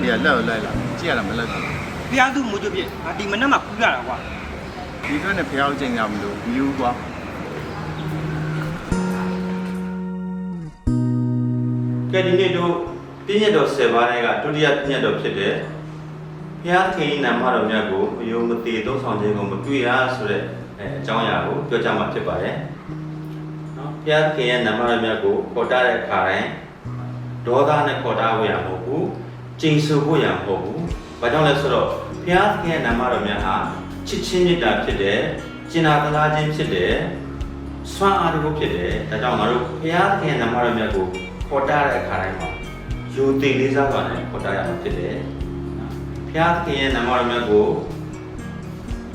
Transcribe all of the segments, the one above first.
ဒီကလက်ကိုလိုက်လာကြည့်ရတာမလက်ဘူးဖျားသူမိုးကြပြစ်ငါဒီမနက်မှကူးရတာကွာဒီအတွက်နဲ့ဖျောက်ချိန်ကြမလို့မြူးကွာကဲဒီနေ့တို့ပြည့်ညတ်တော်10ပါးထဲကဒုတိယပြည့်ညတ်တော်ဖြစ်တဲ့ဘုရားခင်နာမတော်မြတ်ကိုအယုံမသေးသုံးဆောင်ခြင်းကိုမတွေ့ရဆိုတဲ့အဲအကြောင်းအရာကိုပြောကြမှာဖြစ်ပါတယ်။နော်ဘုရားခင်ရဲ့နာမတော်မြတ်ကိုခေါ်တတဲ့အခါတိုင်းဒေါသနဲ့ခေါ်တဖို့ရမဟုတ်ဘူး။ ကျိန်ဆူဖို့ရမဟုတ်ဘူး။ဘာကြောင့်လဲဆိုတော့ဘုရားခင်ရဲ့နာမတော်မြတ်ဟာချစ်ချင်းမေတ္တာဖြစ်တယ်။ကျင်နာသလားခြင်းဖြစ်တယ်။ဆွမ်းအားတစ်ခုဖြစ်တယ်။ဒါကြောင့်ငါတို့ဘုရားခင်ရဲ့နာမတော်မြတ်ကိုခေါ်တတဲ့အခါတိုင်းမှာယူသိလေးစားစွာနဲ့ခေါ်တရမှာဖြစ်တယ်။ဘုရားခင်ရဲ့နာမတော်မြတ်ကို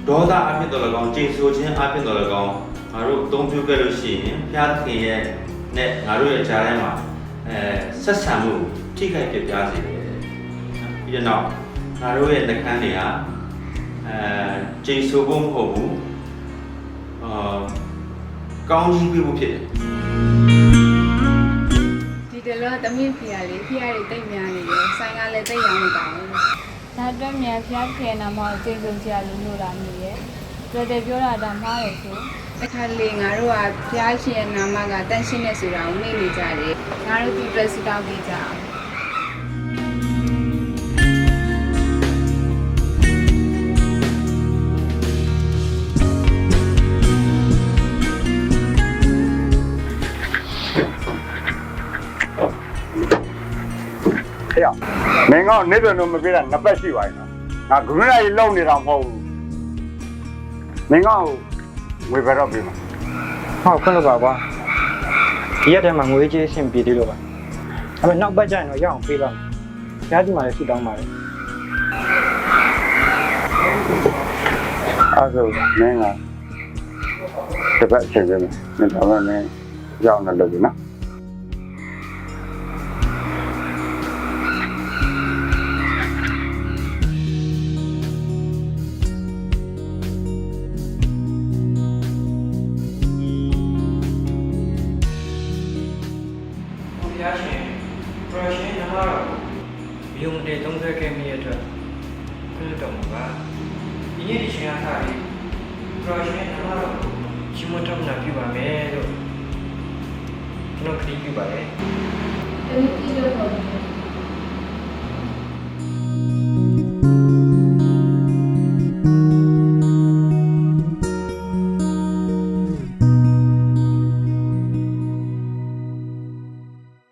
ဒေါသအဖြစ်တော်၎င်းကြိတ်ဆိုခြင်းအဖြစ်တော်၎င်းငါတို့အသုံးပြုခဲ့လို့ရှိရင်ဘုရားသခင်ရဲ့နဲ့ငါတို့ရဲ့ကြားထဲမှာအဲဆက်ဆံမှုထိခိုက်ပြပြစေတယ်နော် ပြီးတော့နောက်ငါတို့ရဲ့နှကန်းတွေဟာအဲကြိတ်ဆိုဖို့မဟုတ်ဘူးအာကောင်းကြီးပြုဖို့ဖြစ်တယ်ဒီတလောသမီးဖီယာလေးဖီယာတွေတိတ်များနေတယ်ဆိုင်ကလည်းတိတ်ရောင်းနေပါဘူးဒါအတွက်မြန်ဖျားခဲနာမအကျဉ်းဆုံးကြလို့လို့လာနေရဲ့တော်တယ်ပြောတာဒါမှားတယ်ဆိုတခါလေငါတို့ကဖျားရှင်ရဲ့နာမကတန့်ရှင်းနေဆိုတာကိုမေ့နေကြတယ်ငါတို့ဒီ dress တောက်ပြီးကြအောင် ဟဲ့မင်းကတော့နေပြန်လို့မပြေတာနှစ်ပတ်ရှိပါရင်နော်ငါဂရုဏာကြီးလုံနေတာမဟုတ်ဘူးမင်းကဝေဘယ်တော့ပြေမှာဟုတ်ခွင့်လို့ပါကွာဒီရက်ထဲမှာငွေကြေးအဆင်ပြေသေးလို့ပါဒါပေမဲ့နောက်ပတ်ကျရင်တော့ရအောင်ပေးပါမယ်ဖျားကြီးမှလည်းဆူတောင်းပါတယ်အဲ့ဒါမင်းကတစ်ပတ်ချိန်ပြေမယ်မင်းတော့မင်း ရောက်နေလို့နော်ဘုရားရှင်ပရရှင်နာမတော်ဘီယုံတေသုံးဆွဲခဲ့မိရတဲ့ခွင့်တော်မူပါဒီနေ့ဒီချိန်အားဖြင့်ပရရှင်နာမတော်ကိုချီးမွမ်းတောင်းတာပြုပါမယ်လို့ 왼쪽 DQ 바에 여기 찢어서